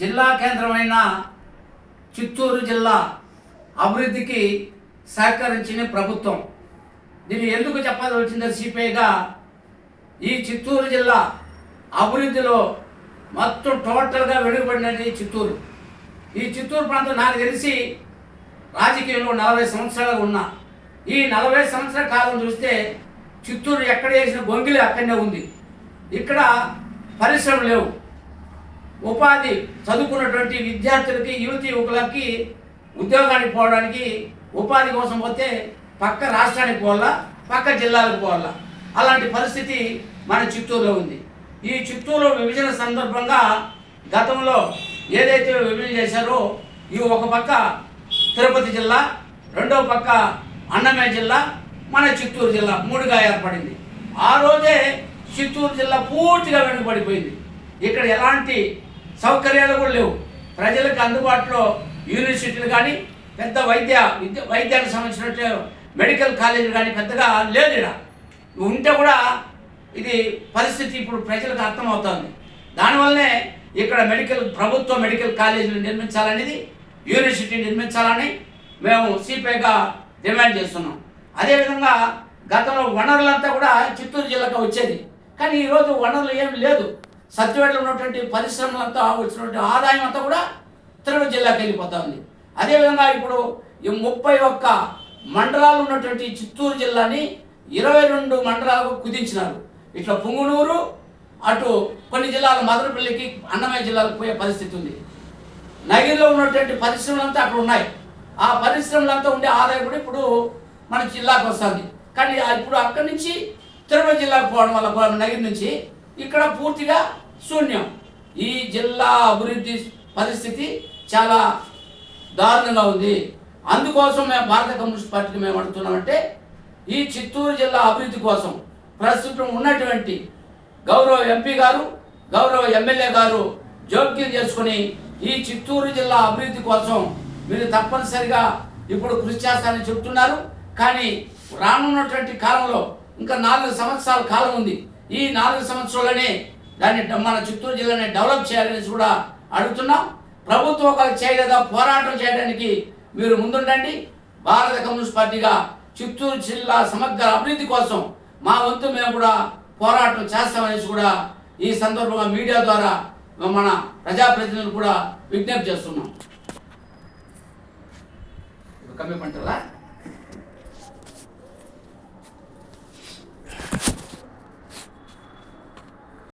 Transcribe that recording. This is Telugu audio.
జిల్లా కేంద్రమైన చిత్తూరు జిల్లా అభివృద్ధికి సహకరించిన ప్రభుత్వం. దీన్ని ఎందుకు చెప్పాల్సి సిపిఐగా ఈ చిత్తూరు జిల్లా అభివృద్ధిలో మొత్తం టోటల్గా వెనుకబడినది చిత్తూరు. ఈ చిత్తూరు ప్రాంతం నాకు తెలిసి రాజకీయంలో నలభై సంవత్సరాలు ఉన్నా. ఈ నలభై సంవత్సరాల కాలం చూస్తే చిత్తూరు ఎక్కడ వేసిన గొంగిలి అక్కడనే ఉంది. ఇక్కడ పరిశ్రమలు లేవు. ఉపాధి చదువుకున్నటువంటి విద్యార్థులకి యువతి యువకులకి ఉద్యోగానికి పోవడానికి ఉపాధి కోసం పోతే పక్క రాష్ట్రానికి పోవాలా పక్క జిల్లాలకు పోవాలా? అలాంటి పరిస్థితి మన చిత్తూరులో ఉంది. ఈ చిత్తూరు విభజన సందర్భంగా గతంలో ఏదైతే విభజన చేశారో ఈ ఒక పక్క తిరుపతి జిల్లా రెండవ పక్క అన్నమయ్య జిల్లా మన చిత్తూరు జిల్లా మూడుగా ఏర్పడింది. ఆ రోజే చిత్తూరు జిల్లా పూర్తిగా వెనుకబడిపోయింది. ఇక్కడ ఎలాంటి సౌకర్యాలు కూడా లేవు. ప్రజలకు అందుబాటులో యూనివర్సిటీలు కానీ పెద్ద వైద్య విద్య వైద్యానికి సంబంధించినట్టు మెడికల్ కాలేజీలు కానీ పెద్దగా లేదు ఇక్కడ. ఉంటే కూడా ఇది పరిస్థితి ఇప్పుడు ప్రజలకు అర్థమవుతుంది. దానివల్లనే ఇక్కడ మెడికల్ ప్రభుత్వ మెడికల్ కాలేజీలు నిర్మించాలనేది యూనివర్సిటీ నిర్మించాలని మేము సిపిఐగా డిమాండ్ చేస్తున్నాం. అదేవిధంగా గతంలో వనరులంతా కూడా చిత్తూరు జిల్లాకు వచ్చేది. కానీ ఈరోజు వనరులు ఏం లేదు. సత్యవేటలో ఉన్నటువంటి పరిశ్రమలంతా వచ్చినటువంటి ఆదాయం అంతా కూడా తిరుమల జిల్లాకి వెళ్ళిపోతుంది. అదేవిధంగా ఇప్పుడు ఈ ముప్పై ఒక్క మండలాలు ఉన్నటువంటి చిత్తూరు జిల్లాని ఇరవై రెండు మండలాలకు కుదించినారు. ఇట్లా పుంగునూరు అటు కొన్ని జిల్లాల మదనపల్లికి అన్నమయ్య జిల్లాలకు పోయే పరిస్థితి ఉంది. నగిరిలో ఉన్నటువంటి పరిశ్రమలంతా అక్కడ ఉన్నాయి. ఆ పరిశ్రమలంతా ఉండే ఆదాయం కూడా ఇప్పుడు మన జిల్లాకు వస్తుంది. కానీ ఇప్పుడు అక్కడి నుంచి తిరుపతి జిల్లాకు పోవడం వల్ల నగిరి నుంచి ఇక్కడ పూర్తిగా శూన్యం. ఈ జిల్లా అభివృద్ధి పరిస్థితి చాలా దారుణంగా ఉంది. అందుకోసం మేము భారత కమ్యూనిస్ట్ పార్టీకి మేము అడుగుతున్నామంటే ఈ చిత్తూరు జిల్లా అభివృద్ధి కోసం ప్రస్తుతం ఉన్నటువంటి గౌరవ ఎంపీ గారు గౌరవ ఎమ్మెల్యే గారు జోక్యం చేసుకుని ఈ చిత్తూరు జిల్లా అభివృద్ధి కోసం మీరు తప్పనిసరిగా ఇప్పుడు కృషి చేస్తారని చెప్తున్నారు. కానీ రానున్నటువంటి కాలంలో ఇంకా నాలుగు సంవత్సరాల కాలం ఉంది. ఈ నాలుగు సంవత్సరాలనే దాన్ని మన చిత్తూరు జిల్లాని డెవలప్ చేయాలని కూడా అడుగుతున్నాం. ప్రభుత్వం ఒక చేయలేదా పోరాటం చేయడానికి మీరు ముందుండండి. భారత కమ్యూనిస్ట్ పార్టీగా చిత్తూరు జిల్లా సమగ్ర అభివృద్ధి కోసం మా వంతు మేము కూడా పోరాటం చేస్తామనేసి కూడా ఈ సందర్భంగా మీడియా ద్వారా మన ప్రజాప్రతినిధులు కూడా విజ్ఞప్తి చేస్తున్నాం. కమ్మి పంటలా?